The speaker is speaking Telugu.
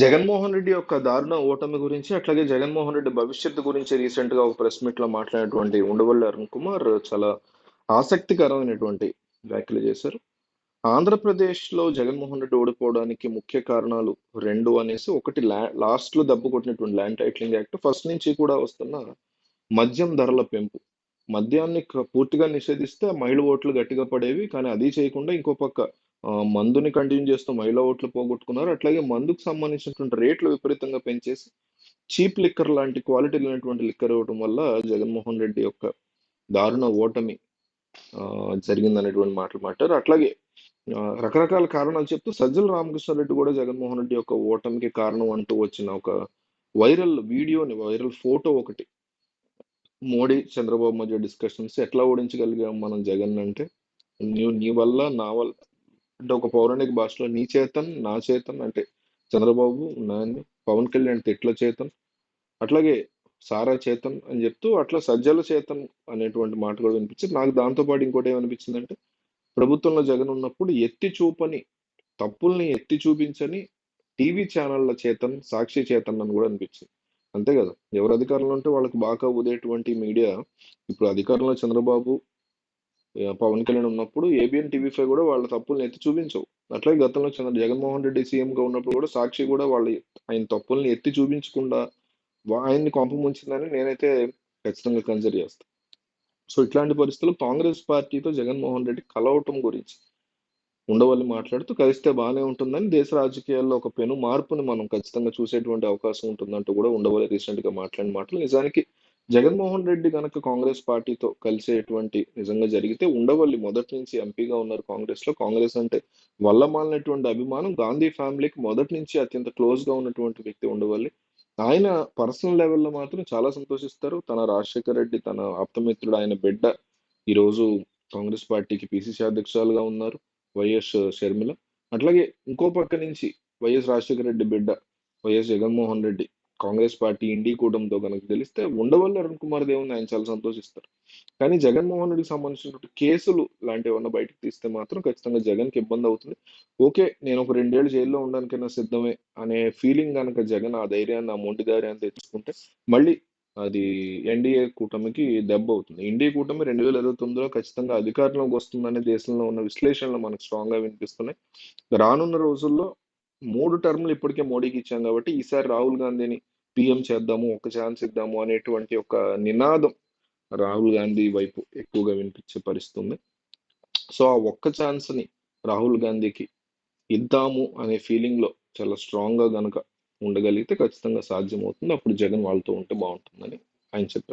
జగన్మోహన్ రెడ్డి యొక్క దారుణ ఓటమి గురించి అట్లాగే జగన్మోహన్ రెడ్డి భవిష్యత్తు గురించి రీసెంట్గా ఒక ప్రెస్ మీట్లో మాట్లాడినటువంటి ఉండవల్లి అరుణ్ కుమార్ చాలా ఆసక్తికరమైనటువంటి వ్యాఖ్యలు చేశారు. ఆంధ్రప్రదేశ్లో జగన్మోహన్ రెడ్డి ఓడిపోవడానికి ముఖ్య కారణాలు రెండు అనేసి ఒకటి లాస్ట్లో దెబ్బ కొట్టినటువంటి ల్యాండ్ టైటిలింగ్ యాక్ట్ ఫస్ట్ నుంచి కూడా వస్తున్న మద్యం ధరల పెంపు. మద్యాన్ని పూర్తిగా నిషేధిస్తే మహిళ ఓట్లు గట్టిగా పడేవి కానీ అది చేయకుండా ఇంకో పక్క మందుని కంటిన్యూ చేస్తూ మహిళా ఓట్లు పోగొట్టుకున్నారు. అట్లాగే మందుకు సంబంధించినటువంటి రేట్లు విపరీతంగా పెంచేసి చీప్ లిక్కర్ లాంటి క్వాలిటీ లేనటువంటి లిక్కర్ ఇవ్వడం వల్ల జగన్మోహన్ రెడ్డి యొక్క దారుణ ఓటమి జరిగిందనేటువంటి మాటలు మాట్లాడారు. అట్లాగే రకరకాల కారణాలు చెప్తూ సజ్జల రామకృష్ణారెడ్డి కూడా జగన్మోహన్ రెడ్డి యొక్క ఓటమికి కారణం అంటూ వచ్చిన ఒక వైరల్ వీడియోని వైరల్ ఫోటో ఒకటి మోడీ చంద్రబాబు మధ్య డిస్కషన్స్ ఎట్లా ఓడించగలిగాం మనం జగన్ అంటే నీ నీ వల్ల నా వల్ల అంటే ఒక పౌరాణిక భాషలో నీ చేతన్ నా చేతన్ అంటే చంద్రబాబు నాని పవన్ కళ్యాణ్ తిట్ల చేతన్ అట్లాగే సారా చేతన్ అని చెప్తూ అట్లా సజ్జల చేతన్ అనేటువంటి మాట కూడా వినిపించింది. నాకు దాంతోపాటు ఇంకోటి ఏమనిపించింది అంటే ప్రభుత్వంలో జగన్ ఉన్నప్పుడు ఎత్తి చూపని తప్పుల్ని ఎత్తి చూపించని టీవీ ఛానళ్ళ చేతన్ సాక్షి చేతన్ అని కూడా అనిపించింది. అంతే కదా? ఎవరు అధికారంలో ఉంటే వాళ్ళకి బాగా ఉదేటువంటి మీడియా. ఇప్పుడు అధికారంలో చంద్రబాబు పవన్ కళ్యాణ్ ఉన్నప్పుడు ఏబిఎన్ టీవీ ఫైవ్ కూడా వాళ్ళ తప్పుల్ని ఎత్తి చూపించవు. అట్లాగే గతంలో చంద్ర జగన్మోహన్ రెడ్డి సీఎంగా ఉన్నప్పుడు కూడా సాక్షి కూడా వాళ్ళ ఆయన తప్పుల్ని ఎత్తి చూపించకుండా ఆయన్ని కొంప ముంచిందని నేనైతే ఖచ్చితంగా కన్సిడర్ చేస్తాను సో ఇట్లాంటి పరిస్థితుల్లో కాంగ్రెస్ పార్టీతో జగన్మోహన్ రెడ్డి కలవటం గురించి ఉండవల్లి మాట్లాడుతూ కలిస్తే బాగానే ఉంటుందని దేశ రాజకీయాల్లో ఒక పెను మార్పుని మనం ఖచ్చితంగా చూసేటువంటి అవకాశం ఉంటుందంటూ కూడా ఉండవల్లి రీసెంట్గా మాట్లాడిన మాటలు. నిజానికి జగన్మోహన్ రెడ్డి కనుక కాంగ్రెస్ పార్టీతో కలిసేటువంటి నిజంగా జరిగితే ఉండవల్లి మొదటి నుంచి ఎంపీగా ఉన్నారు కాంగ్రెస్లో కాంగ్రెస్ అంటే వల్లమాలినటువంటి అభిమానం గాంధీ ఫ్యామిలీకి మొదటి నుంచి అత్యంత క్లోజ్గా ఉన్నటువంటి వ్యక్తి ఉండవల్లి. ఆయన పర్సనల్ లెవెల్లో మాత్రం చాలా సంతోషిస్తారు. తన రాజశేఖర రెడ్డి తన ఆప్తమిత్రుడు ఆయన బిడ్డ ఈరోజు కాంగ్రెస్ పార్టీకి పిసిసి అధ్యక్షురాలుగా ఉన్నారు వైఎస్ షర్మిల. అట్లాగే ఇంకో పక్క నుంచి వైఎస్ రాజశేఖర రెడ్డి బిడ్డ YS Jaganmohan Reddy. Congress party INDI కూటమితో కనుక తెలిస్తే ఉండవల్లి అరుణ్ కుమార్ దేవుని ఆయన చాలా సంతోషిస్తారు. కానీ జగన్మోహన్ రెడ్డికి సంబంధించినటువంటి కేసులు లాంటివి ఏమన్నా బయటకు తీస్తే మాత్రం ఖచ్చితంగా జగన్కి ఇబ్బంది అవుతుంది. ఓకే నేను ఒక రెండేళ్ళు జైల్లో ఉండడానికైనా సిద్ధమే అనే ఫీలింగ్ కనుక జగన్ ఆ ధైర్యాన్ని ఆ మొండి ధైర్యాన్ని తెచ్చుకుంటే మళ్ళీ అది ఎన్డీఏ కూటమికి దెబ్బ అవుతుంది. ఎన్డీఏ కూటమి రెండు వేల ఇరవై తొమ్మిదిలో ఖచ్చితంగా అధికారంలోకి వస్తుందనే దేశంలో ఉన్న విశ్లేషణలు మనకు స్ట్రాంగ్గా వినిపిస్తున్నాయి. రానున్న రోజుల్లో మూడు టర్మ్లు ఇప్పటికే మోడీకి ఇచ్చాం కాబట్టి ఈసారి రాహుల్ గాంధీని పిఎం చేద్దాము ఒక ఛాన్స్ ఇద్దాము అనేటువంటి ఒక నినాదం రాహుల్ గాంధీ వైపు ఎక్కువగా వినిపించే పరిస్థితి ఉంది. సో ఆ ఒక్క ఛాన్స్ని రాహుల్ గాంధీకి ఇద్దాము అనే ఫీలింగ్లో చాలా స్ట్రాంగ్గా కనుక ఉండగలిగితే ఖచ్చితంగా సాధ్యమవుతుంది. అప్పుడు జగన్ వాళ్ళతో ఉంటే బాగుంటుందని ఆయన చెప్పారు.